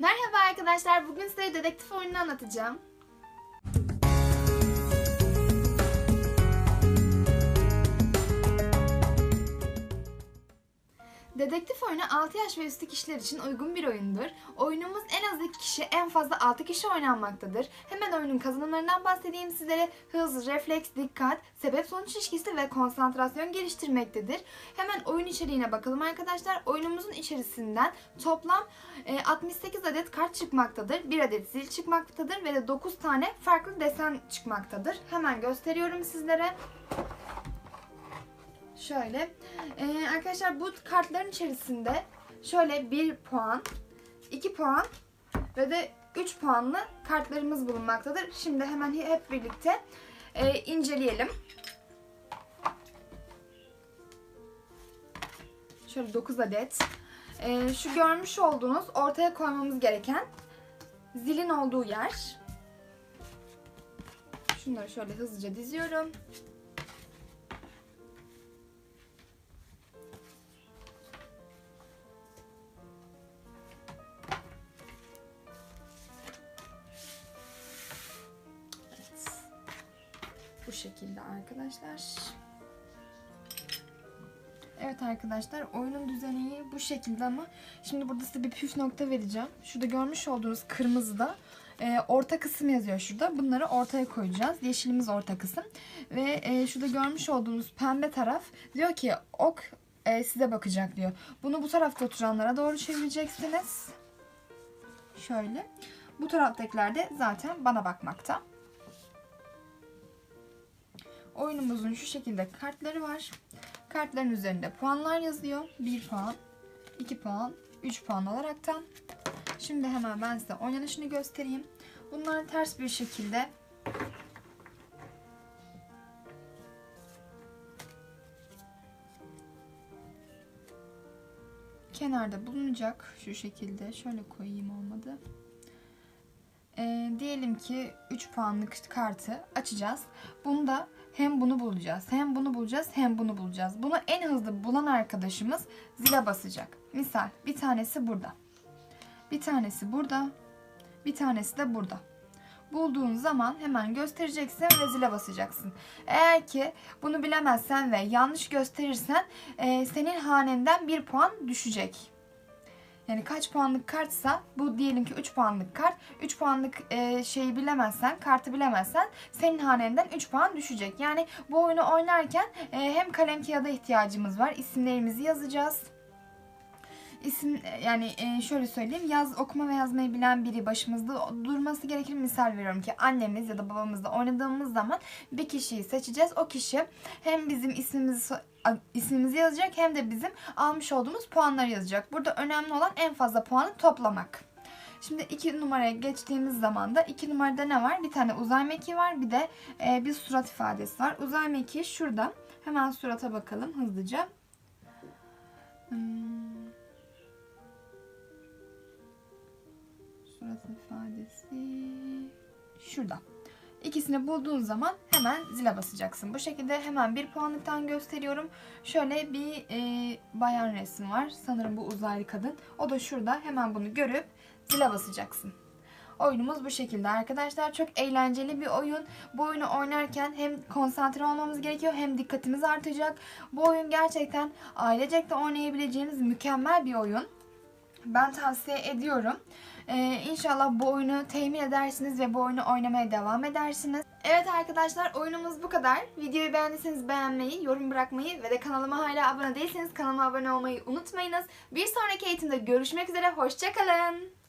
Merhaba arkadaşlar. Bugün size dedektif oyununu anlatacağım. Dedektif oyunu 6 yaş ve üstü kişiler için uygun bir oyundur. Oyunumuz en az 2 kişi, en fazla 6 kişi oynanmaktadır. Hemen oyunun kazanımlarından bahsedeyim sizlere. Hız, refleks, dikkat, sebep-sonuç ilişkisi ve konsantrasyon geliştirmektedir. Hemen oyun içeriğine bakalım arkadaşlar. Oyunumuzun içerisinden toplam e, 68 adet kart çıkmaktadır. 1 adet zil çıkmaktadır ve de 9 tane farklı desen çıkmaktadır. Hemen gösteriyorum sizlere. Şöyle. Ee, arkadaşlar bu kartların içerisinde şöyle 1 puan, 2 puan ve de 3 puanlı kartlarımız bulunmaktadır. Şimdi hemen hep birlikte e, inceleyelim. Şöyle 9 adet. Ee, şu görmüş olduğunuz ortaya koymamız gereken zilin olduğu yer. Şunları şöyle hızlıca diziyorum. Bu şekilde arkadaşlar. Evet arkadaşlar oyunun düzeni bu şekilde ama şimdi burada size bir püf nokta vereceğim. Şurada görmüş olduğunuz kırmızıda e, orta kısım yazıyor şurada. Bunları ortaya koyacağız. Yeşilimiz orta kısım. Ve e, şurada görmüş olduğunuz pembe taraf diyor ki ok e, size bakacak diyor. Bunu bu tarafta oturanlara doğru çevireceksiniz. Şöyle. Bu taraftakiler de zaten bana bakmakta. Oyunumuzun şu şekilde kartları var. Kartların üzerinde puanlar yazıyor. 1 puan, 2 puan, 3 puan olaraktan. Şimdi hemen ben size oynanışını göstereyim. Bunlar ters bir şekilde kenarda bulunacak. Şu şekilde şöyle koyayım olmadı. Ee, diyelim ki 3 puanlık kartı açacağız. Bunda hem bunu bulacağız, hem bunu bulacağız, hem bunu bulacağız. Bunu en hızlı bulan arkadaşımız zile basacak. Misal bir tanesi burada. Bir tanesi burada. Bir tanesi de burada. Bulduğun zaman hemen göstereceksin ve zile basacaksın. Eğer ki bunu bilemezsen ve yanlış gösterirsen e, senin hanenden bir puan düşecek. Yani kaç puanlık kartsa bu diyelim ki 3 puanlık kart. 3 puanlık e, şeyi bilemezsen, kartı bilemezsen senin hanenden 3 puan düşecek. Yani bu oyunu oynarken e, hem kalem kağıda ihtiyacımız var. İsimlerimizi yazacağız. İsim yani e, şöyle söyleyeyim yaz okuma ve yazmayı bilen biri başımızda durması gerekir. Misal veriyorum ki annemiz ya da babamızla oynadığımız zaman bir kişiyi seçeceğiz. O kişi hem bizim ismimizi ismimizi yazacak hem de bizim almış olduğumuz puanları yazacak. Burada önemli olan en fazla puanı toplamak. Şimdi iki numaraya geçtiğimiz zaman da iki numarada ne var? Bir tane uzay mekiği var bir de e, bir surat ifadesi var. Uzay mekiği şurada. Hemen surata bakalım hızlıca. Hmm. Surat ifadesi şurada. İkisini bulduğun zaman hemen zile basacaksın. Bu şekilde hemen bir puanlıktan gösteriyorum. Şöyle bir e, bayan resmi var. Sanırım bu uzaylı kadın. O da şurada. Hemen bunu görüp zile basacaksın. Oyunumuz bu şekilde arkadaşlar. Çok eğlenceli bir oyun. Bu oyunu oynarken hem konsantre olmamız gerekiyor hem dikkatimiz artacak. Bu oyun gerçekten ailecek de oynayabileceğiniz mükemmel bir oyun. Ben tavsiye ediyorum. Ee, inşallah bu oyunu temin edersiniz ve bu oyunu oynamaya devam edersiniz. Evet arkadaşlar oyunumuz bu kadar. Videoyu beğendiyseniz beğenmeyi, yorum bırakmayı ve de kanalıma hala abone değilseniz kanalıma abone olmayı unutmayınız. Bir sonraki eğitimde görüşmek üzere. Hoşçakalın.